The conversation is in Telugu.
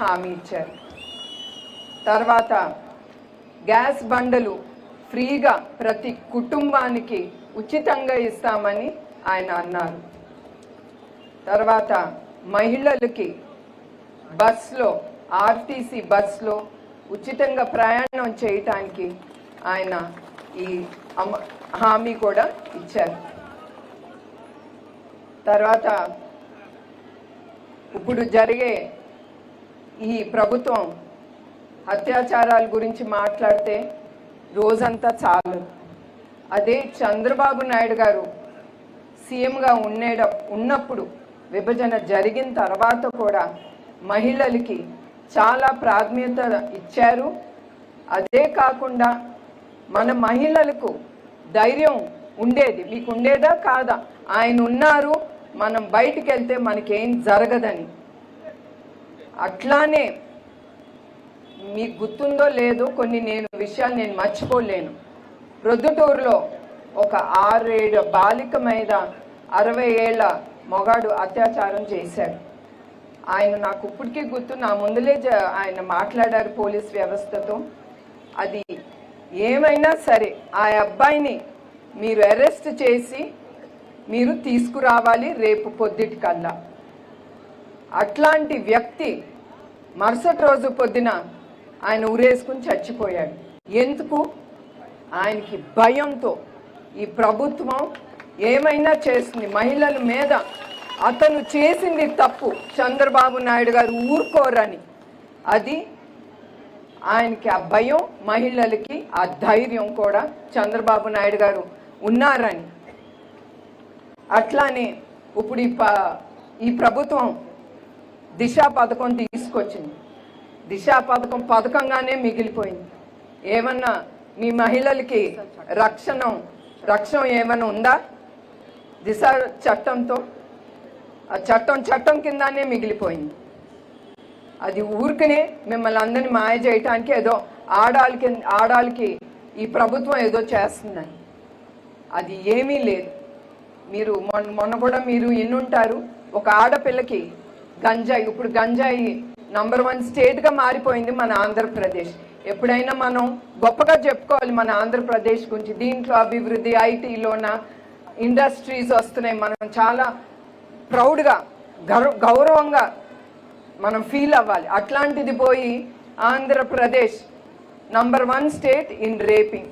హామీ ఇచ్చారు. తర్వాత గ్యాస్ బండలు ఫ్రీగా ప్రతి కుటుంబానికి ఉచితంగా ఇస్తామని ఆయన అన్నారు. తర్వాత మహిళలకి బస్లో ఆర్టీసీ బస్లో ఉచితంగా ప్రయాణం చేయటానికి ఆయన ఈ హామీ కూడా ఇచ్చారు. తర్వాత ఇప్పుడు జరిగే ఈ ప్రభుత్వం అత్యాచారాల గురించి మాట్లాడితే రోజంతా చాలు. అదే చంద్రబాబు నాయుడు గారు సీఎంగా ఉండేట ఉన్నప్పుడు విభజన జరిగిన తర్వాత కూడా మహిళలకి చాలా ప్రాధాన్యత ఇచ్చారు. అదే కాకుండా మన మహిళలకు ధైర్యం ఉండేది. మీకు ఉండేదా? కాదా? ఆయన ఉన్నారు. మనం బయటికి వెళ్తే మనకేం జరగదని. అట్లానే మీకు గుర్తుందో లేదో కొన్ని నేను విషయాలు నేను మర్చిపోలేను. ప్రొద్దుటూరులో ఒక ఆరేడు బాలిక మీద అరవై ఏళ్ళ మొగాడు అత్యాచారం చేశాడు. ఆయన నాకు ఇప్పటికీ గుర్తు నా ముందులే జ- ఆయన మాట్లాడారు పోలీస్ వ్యవస్థతో. అది ఏమైనా సరే ఆ అబ్బాయిని మీరు అరెస్ట్ చేసి మీరు తీసుకురావాలి రేపు పొద్దుటికల్లా. అట్లాంటి వ్యక్తి మరుసటి రోజు పొద్దున ఆయన ఉరేసుకుని చచ్చిపోయాడు. ఎందుకు? ఆయనకి భయంతో ఈ ప్రభుత్వం ఏమైనా చేస్తుంది మహిళల మీద అతను చేసింది తప్పు. చంద్రబాబు నాయుడు గారు ఊరుకోరని. అది ఆయనకి ఆ భయం మహిళలకి ఆ ధైర్యం కూడా చంద్రబాబు నాయుడు గారు ఉన్నారని. అట్లానే ఇప్పుడు ఈ ఈ ప్రభుత్వం దిశ పథకం తీసుకొచ్చింది. దిశ పథకం పథకంగానే మిగిలిపోయింది. ఏమన్నా మీ మహిళలకి రక్షణ రక్షణ ఏమైనా ఉందా? దిశ చట్టంతో? ఆ చట్టం చట్టం కిందనే మిగిలిపోయింది. అది ఊరికనే మిమ్మల్ని అందరిని మాయ చేయటానికి ఏదో ఆడాలకి ఆడాలకి ఈ ప్రభుత్వం ఏదో చేస్తుందని. అది ఏమీ లేదు. మీరు మొన్న మొన్న కూడా మీరు ఎన్నుంటారు ఒక ఆడపిల్లకి గంజాయి ఇప్పుడు గంజాయి నంబర్ వన్ స్టేట్గా మారిపోయింది మన ఆంధ్రప్రదేశ్. ఎప్పుడైనా మనం గొప్పగా చెప్పుకోవాలి మన ఆంధ్రప్రదేశ్ గురించి. దీంట్లో అభివృద్ధి ఐటీలోన ఇండస్ట్రీస్ వస్తున్నాయి. మనం చాలా ప్రౌడ్గా గౌరవంగా మనం ఫీల్ అవ్వాలి. అట్లాంటిది పోయి Andhra Pradesh number one state in raping